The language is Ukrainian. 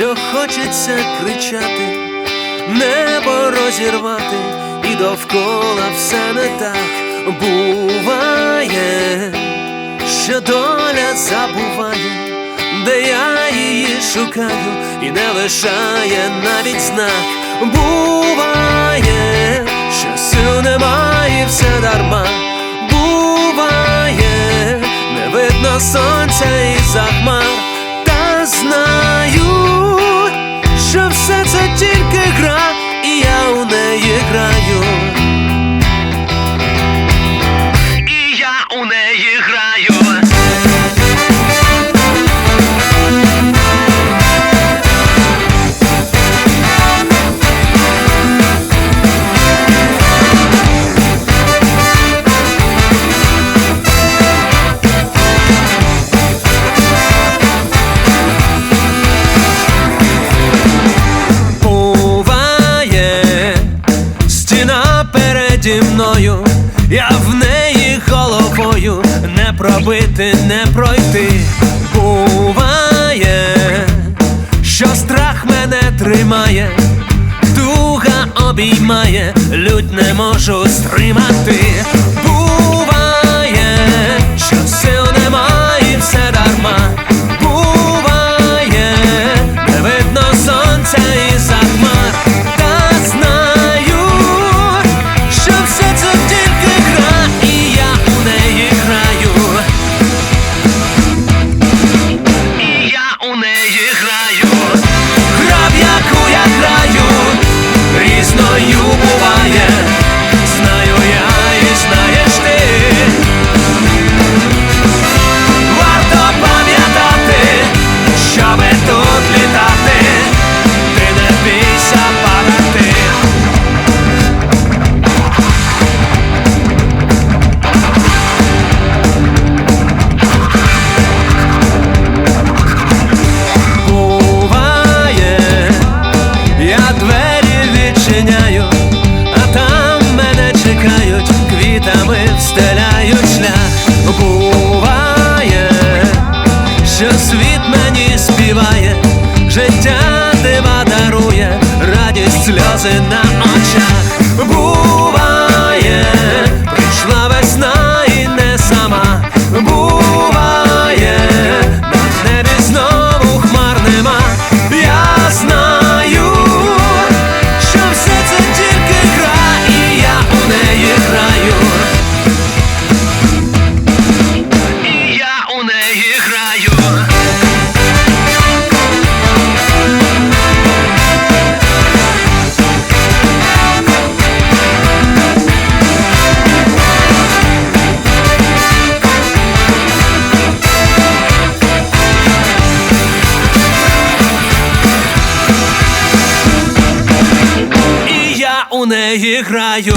боюся кричати, небо розірвати, і довкола все не так буває, що доля забуває, де я її шукаю, і не лишає навіть знак. Буває, що сил немає, все дарма. Буває, не видно сонця переді мною, я в неї головою не пробити, не пройти. Буває, що страх мене тримає, туга обіймає, лють не можу стримати. Буває, що сил немає, все дарма. Буває, не видно сонця і за 又不罢演 сльози на очах. Неї граю.